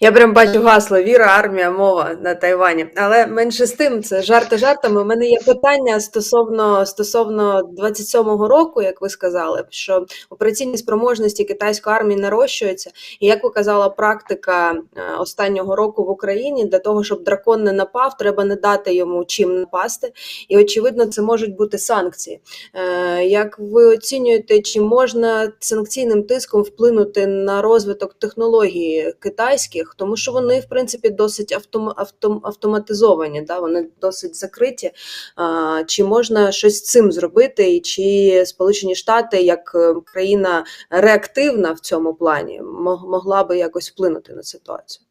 Я прям бачу гасло віра, армія, мова на Тайвані. Але менше з тим, це жарти жартами. У мене є питання стосовно стосовно 27-го року, як ви сказали, що операційні спроможності китайської армії нарощуються. І як ви казала, практика е, останнього року в Україні для того, щоб дракон не напав, треба не дати йому чим напасти. І очевидно, це можуть бути санкції. Е, Як ви оцінюєте, чи можна санкційним тиском вплинути на розвиток технологій китайських, тому що вони, в принципі, досить автом, автом, автоматизовані, да? вони досить закриті. А, Чи можна щось з цим зробити, і чи Сполучені Штати, як е, країна реактивна в цьому плані, мог- могла би якось вплинути на ситуацію?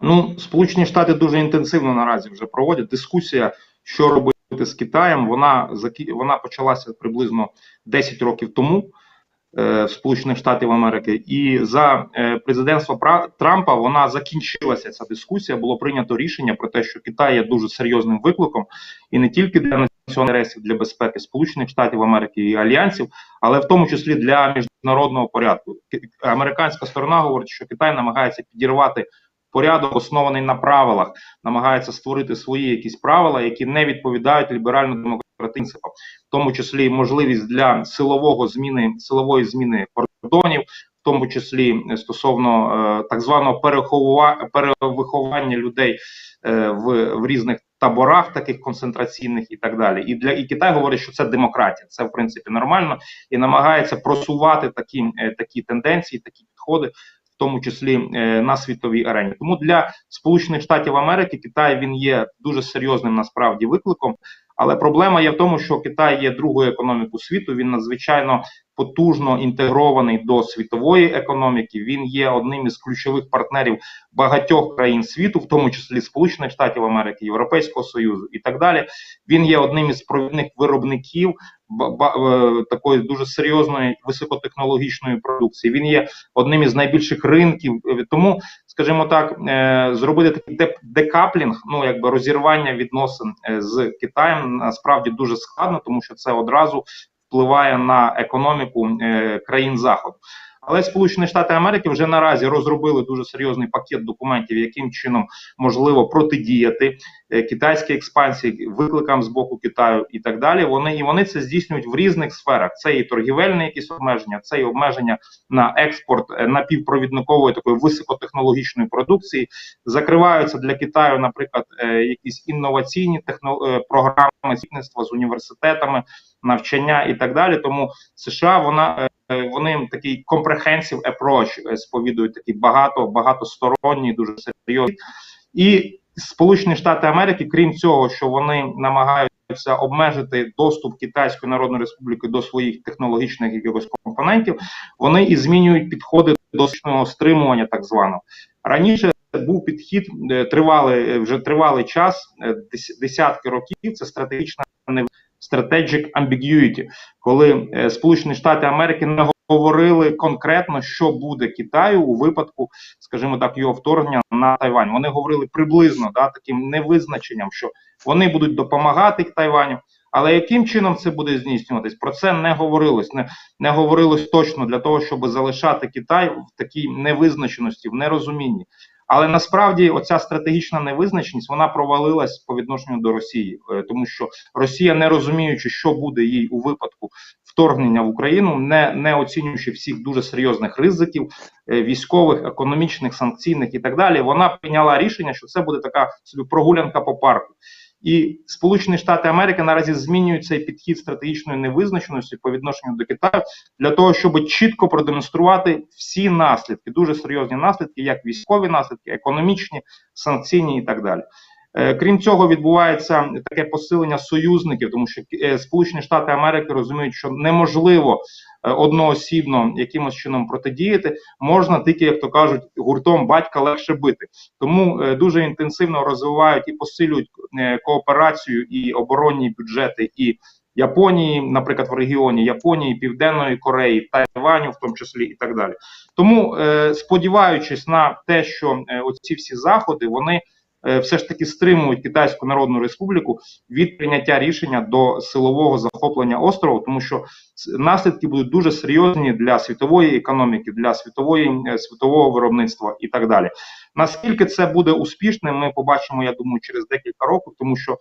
Ну, Сполучені Штати дуже інтенсивно наразі вже проводять дискусія, що робити з Китаєм. Вона вона почалася приблизно 10 років тому Сполучених Штатів Америки, і за е, президентства Трампа вона закінчилася. Ця дискусія. Було прийнято рішення про те, що Китай є дуже серйозним викликом, і не тільки для національних інтересів для безпеки Сполучених Штатів Америки і альянсів, але в тому числі для міжнародного порядку. Американська сторона говорить, що Китай намагається підірвати порядок, оснований на правилах, намагається створити свої якісь правила, які не відповідають ліберально-демократичним принципам, в тому числі можливість для силового зміни силової зміни кордонів, в тому числі е, стосовно е, так званого перевиховання людей е, в, в різних таборах, таких концентраційних і так далі. І для і Китай говорить, що це демократія, це в принципі нормально, і намагається просувати такі, такі тенденції, такі підходи. В тому числі е, на світовій арені, тому для Сполучених Штатів Америки Китай він є дуже серйозним насправді викликом. Але проблема є в тому, що Китай є другою економікою світу. Він надзвичайно потужно інтегрований до світової економіки. Він є одним із ключових партнерів багатьох країн світу, в тому числі Сполучених Штатів Америки, Європейського Союзу і так далі. Він є одним із провідних виробників е, такої дуже серйозної високотехнологічної продукції. Він є одним із найбільших ринків. Е, Тому, скажімо так, е, зробити такий декаплінг, ну якби розірвання відносин е, з Китаєм насправді дуже складно, тому що це одразу впливає на економіку е, країн заходу. Але Сполучені Штати Америки вже наразі розробили дуже серйозний пакет документів, яким чином можливо протидіяти е, китайській експансії, викликам з боку Китаю і так далі. Вони і вони це здійснюють в різних сферах. Це і торгівельні якісь обмеження, це і обмеження на експорт е, напівпровідникової такої високотехнологічної продукції. Закриваються для Китаю, наприклад, е, якісь інноваційні техно, програми з університетами, навчання і так далі. Тому США вона. Е, Вони такий comprehensive approach е, сповідують такий багато багатосторонній, дуже серйозний. І Сполучені Штати Америки, крім цього, що вони намагаються обмежити доступ Китайської Народної Республіки до своїх технологічних якихось компонентів, вони і змінюють підходи до стримування, так званого раніше. Був підхід е, тривалий вже тривалий час, десятки років. Це стратегічна strategic ambiguity, коли е, Сполучені Штати Америки не говорили конкретно, що буде Китаю у випадку, скажімо так, його вторгнення на Тайвань. Вони говорили приблизно да, таким невизначенням, що вони будуть допомагати Тайваню. Але яким чином це буде здійснюватись? Про це не говорилось. Не, не говорилось точно для того, щоб залишати Китай в такій невизначеності, в нерозумінні. Але насправді оця стратегічна невизначеність вона провалилась по відношенню до Росії, е, тому що Росія, не розуміючи, що буде їй у випадку вторгнення в Україну, не, не оцінюючи всіх дуже серйозних ризиків е, військових, економічних, санкційних і так далі, вона прийняла рішення, що це буде така собі прогулянка по парку. І Сполучені Штати Америки наразі змінюють цей підхід стратегічної невизначеності по відношенню до Китаю для того, щоб чітко продемонструвати всі наслідки, дуже серйозні наслідки, як військові наслідки, економічні, санкційні і так далі. Е, Крім цього, відбувається таке посилення союзників, тому що е, Сполучені Штати Америки розуміють, що неможливо е, одноосібно якимось чином протидіяти, можна тільки, як то кажуть, гуртом батька легше бити. Тому дуже інтенсивно розвивають і посилюють кооперацію і оборонні бюджети і Японії, наприклад, в регіоні Японії, Південної Кореї, Тайваню, в тому числі і так далі. Тому, сподіваючись на те, що оці всі заходи вони все ж таки стримують Китайську Народну Республіку від прийняття рішення до силового захоплення острову, тому що наслідки будуть дуже серйозні для світової економіки, для світової е, світового виробництва і так далі. Наскільки це буде успішним, ми побачимо, я думаю, через декілька років, тому що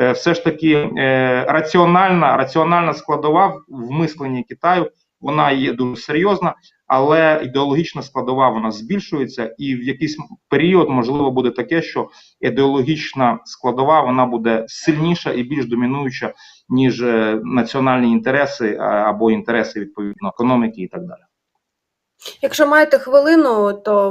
е, все ж таки е, раціональна, раціональна складова в мисленні Китаю вона є дуже серйозна, але ідеологічна складова вона збільшується, і в якийсь період можливо буде таке, що ідеологічна складова вона буде сильніша і більш домінуюча, ніж е, національні інтереси або інтереси відповідно економіки і так далі. Якщо маєте хвилину, то